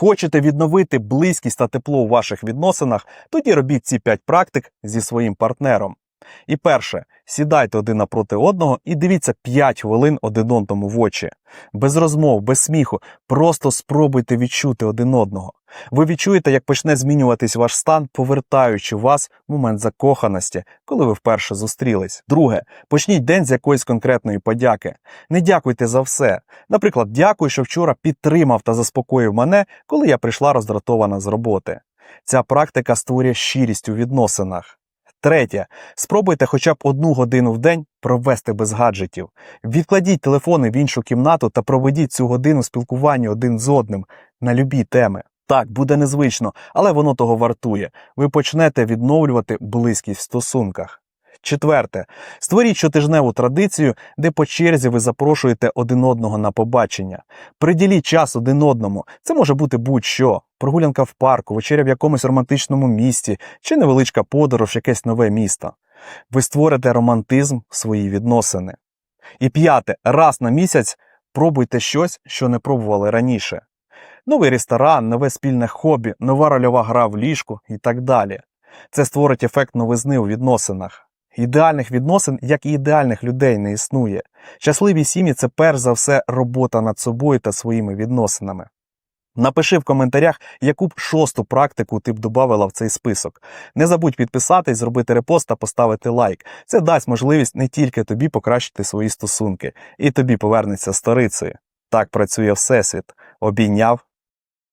Хочете відновити близькість та тепло у ваших відносинах, тоді робіть ці 5 практик зі своїм партнером. І перше, сідайте один напроти одного і дивіться 5 хвилин один одному в очі. Без розмов, без сміху, просто спробуйте відчути один одного. Ви відчуєте, як почне змінюватись ваш стан, повертаючи вас в момент закоханості, коли ви вперше зустрілись. Друге, почніть день з якоїсь конкретної подяки. Не дякуйте за все. Наприклад, дякую, що вчора підтримав та заспокоїв мене, коли я прийшла роздратована з роботи. Ця практика створює щирість у відносинах. Третє. Спробуйте хоча б одну годину в день провести без гаджетів. Відкладіть телефони в іншу кімнату та проведіть цю годину спілкування один з одним на любі теми. Так, буде незвично, але воно того вартує. Ви почнете відновлювати близькість в стосунках. Четверте. Створіть щотижневу традицію, де по черзі ви запрошуєте один одного на побачення. Приділіть час один одному. Це може бути будь-що: прогулянка в парку, вечеря в якомусь романтичному місті чи невеличка подорож в якесь нове місто. Ви створите романтизм в свої відносини. І п'яте, раз на місяць пробуйте щось, що не пробували раніше. Новий ресторан, нове спільне хобі, нова рольова гра в ліжку і так далі. Це створить ефект новизни у відносинах. Ідеальних відносин, як і ідеальних людей, не існує. Щасливі сім'ї це перш за все робота над собою та своїми відносинами. Напиши в коментарях, яку б шосту практику ти б додавала в цей список. Не забудь підписатись, зробити репост та поставити лайк. Це дасть можливість не тільки тобі покращити свої стосунки, і тобі повернеться сторицею. Так працює Всесвіт. Обійняв